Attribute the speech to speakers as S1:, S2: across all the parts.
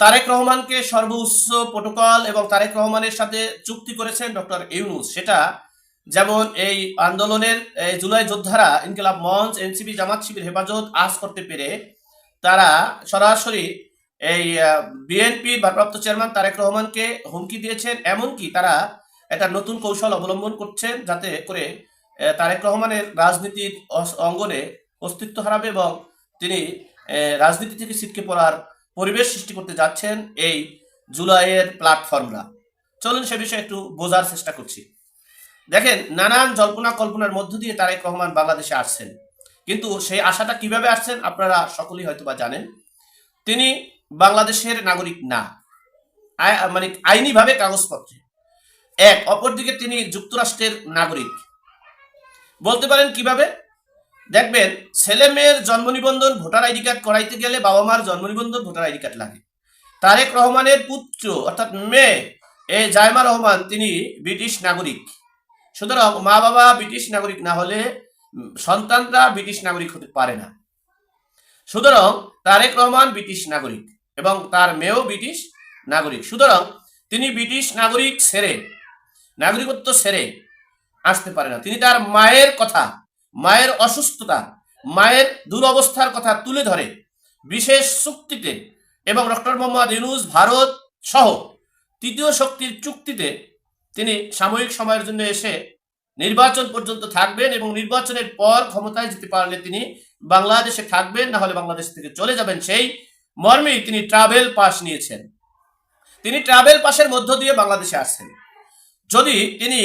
S1: তারেক রহমানকে সর্বোচ্চ প্রোটোকল এবং তারেক রহমানের সাথে চুক্তি করেছেন ডক্টর ইউনুস। সেটা যেমন এই আন্দোলনের জুলাই যোদ্ধারা ইনকিলাব মঞ্চ, এনসিপি, জামাত শিবির হেফাজত আজ করতে পেরে তারা সরাসরি এই বিএনপির ভারপ্রাপ্ত চেয়ারম্যান তারেক রহমানকে হুমকি দিয়েছেন। এমনকি তারা একটা নতুন কৌশল অবলম্বন করছেন যাতে করে তারেক রহমানের রাজনীতির অঙ্গনে অস্তিত্ব হারাবে এবং তিনি রাজনীতি থেকে ছিটকে পড়ার পরিবেশ সৃষ্টি করতে যাচ্ছেন এই জুলাইয়ের প্ল্যাটফর্মরা। চলুন সে বিষয়ে একটু বোঝার চেষ্টা করছি। দেখেন, নানান জল্পনা কল্পনার মধ্য দিয়ে তারেক রহমান বাংলাদেশে আসছেন। কিন্তু সেই আশাটা কীভাবে আসছেন আপনারা সকলেই হয়তো বা জানেন। তিনি বাংলাদেশের নাগরিক না। মানে আইনিভাবে কাগজপত্রে। এক, অপরদিকে তিনি যুক্তরাষ্ট্রের নাগরিক। বলতে পারেন কীভাবে? দেখবেন, ছেলে মেয়ের জন্ম নিবন্ধন ভোটার আইডি কার্ড করাইতে গেলে বাবা মার জন্ম নিবন্ধন ভোটার আইডি কার্ড লাগে। তারেক রহমানের পুত্র, অর্থাৎ মেয়ে, এ জায়মা রহমান, তিনি ব্রিটিশ নাগরিক। সুতরাং মা বাবা ব্রিটিশ নাগরিক না হলে সন্তানরা ব্রিটিশ নাগরিক হতে পারে না। সুতরাং তারেক রহমান ব্রিটিশ নাগরিক এবং তার মেয়েও ব্রিটিশ নাগরিক। সুতরাং তিনি ব্রিটিশ নাগরিক ছেড়ে নাগরিকত্ব ছেড়ে আসতে পারে না। তিনি তার মায়ের কথা মায়ের অসুস্থতা, মায়ের দুরবস্থার কথা তুলে ধরে বিশেষ চুক্তিতে এবং ডক্টর মোহাম্মদ ইউনুস, ভারত সহ তৃতীয় শক্তির চুক্তিতে তিনি সাময়িক সময়ের জন্য এসে নির্বাচন পর্যন্ত থাকবেন এবং নির্বাচনের পর ক্ষমতায় যেতে পারলে তিনি বাংলাদেশে থাকবেন, না হলে বাংলাদেশ থেকে চলে যাবেন সেই মর্মেই তিনি ট্রাভেল পাস নিয়েছেন। তিনি ট্রাভেল পাসের মধ্য দিয়ে বাংলাদেশে আসছেন। যদি তিনি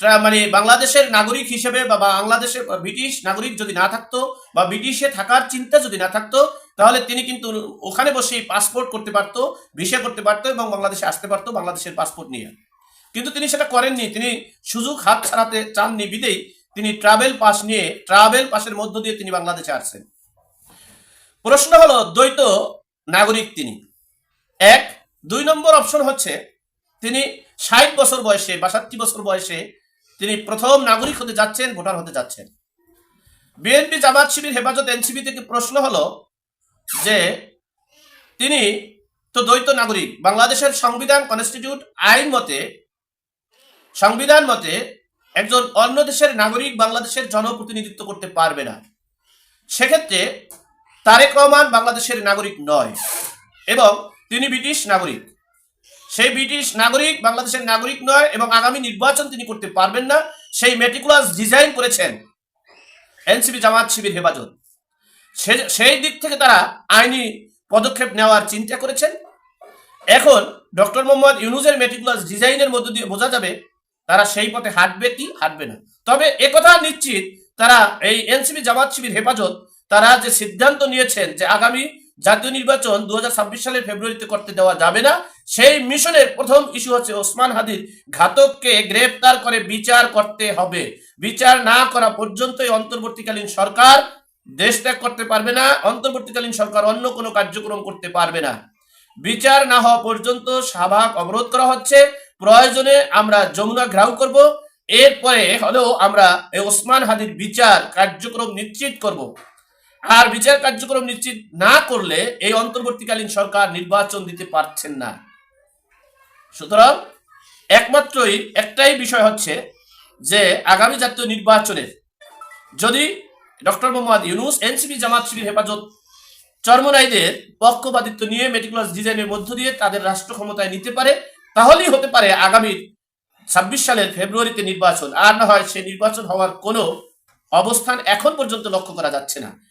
S1: মানে বাংলাদেশের নাগরিক হিসেবে বা বাংলাদেশের ব্রিটিশ নাগরিক যদি না থাকতো বা ব্রিটিশে থাকার চিন্তা যদি না থাকতো, তাহলে তিনি কিন্তু ওখানে বসেই পাসপোর্ট করতে পারতো ভিসা করতে পারতো এবং বাংলাদেশে আসতে পারতো বাংলাদেশের পাসপোর্ট নিয়ে। কিন্তু তিনি সেটা করেননি। তিনি সুযোগ হাত ছাড়াতে চাননি বিদেই। তিনি ট্রাভেল পাস নিয়ে ট্রাভেল পাসের মধ্য দিয়ে তিনি বাংলাদেশে আসছেন। প্রশ্ন হলো, দ্বৈত নাগরিক তিনি। এক, দুই নম্বর অপশন হচ্ছে, তিনি ষাট বছর বয়সে বাষট্টি বছর বয়সে তিনি প্রথম নাগরিক হতে যাচ্ছেন, ভোটার হতে যাচ্ছেন। বিএনপি জামাত শিবির হেফাজত এনসিবি থেকে প্রশ্ন হলো যে তিনি তো দ্বৈত নাগরিক, বাংলাদেশের সংবিধান কনস্টিটিউট আইন মতে, সংবিধান মতে একজন অন্য দেশের নাগরিক বাংলাদেশের জনপ্রতিনিধিত্ব করতে পারবে না। সেক্ষেত্রে তারেক রহমান বাংলাদেশের নাগরিক নয় এবং তিনি ব্রিটিশ নাগরিক। সেই ব্রিটিশ নাগরিক, বাংলাদেশের নাগরিক নয় এবং আগামী নির্বাচন তিনি করতে পারবেন না, সেই মেটিকুলাস ডিজাইন করেছেন এনসিপি জামাত শিবির হেফাজত। সেই দিক থেকে তারা আইনি পদক্ষেপ নেওয়ার চিন্তা করেছেন। এখন ডক্টর মোহাম্মদ ইউনুজের মেটিকুলাস ডিজাইনের মধ্য দিয়ে বোঝা যাবে তারা সেই পথে হাঁটবে কি, হাঁটবে না। তবে একথা নিশ্চিত, তারা এই এনসিপি জামাত শিবির হেফাজত, তারা যে সিদ্ধান্ত নিয়েছেন যে আগামী জাতীয় নির্বাচন দু সালের ফেব্রুয়ারিতে করতে দেওয়া যাবে না। সেই মিশনের প্রথম ইস্যু হচ্ছে ওসমান হাদির ঘাতককে গ্রেফতার করে বিচার করতে হবে। বিচার না করা পর্যন্ত অন্তর্বর্তীকালীন সরকার দেশ ত্যাগ করতে পারবে না, অন্তর্বর্তীকালীন সরকার অন্য কোনো কার্যক্রম করতে পারবে না। বিচার না হওয়া পর্যন্ত শাহবাগ অবরোধ করা হচ্ছে। প্রয়োজনে আমরা যমুনা ঘ্রাউ করব। এরপরে হলেও আমরা ওসমান হাদির বিচার কার্যক্রম নিশ্চিত করব। আর বিচার কার্যক্রম নিশ্চিত না করলে এই অন্তর্বর্তীকালীন সরকার নির্বাচন দিতে পারছেন না। সুতরাং একমাত্রই একটাই বিষয় হচ্ছে যে আগামী জাতীয় নির্বাচনের যদি ডক্টর মোহাম্মদ ইউনুস, এনসিপি, জামাত শিবির হেফাজত চর্মনাইদের পক্ষপাতিত্ব নিয়ে মেটিকুলাস ডিজাইনের মধ্য দিয়ে তাদের রাষ্ট্র ক্ষমতায় নিতে পারে, তাহলেই হতে পারে আগামী ছাব্বিশ সালের ফেব্রুয়ারিতে নির্বাচন। আর না হয় সে নির্বাচন হওয়ার কোনো অবস্থান এখন পর্যন্ত লক্ষ্য করা যাচ্ছে না।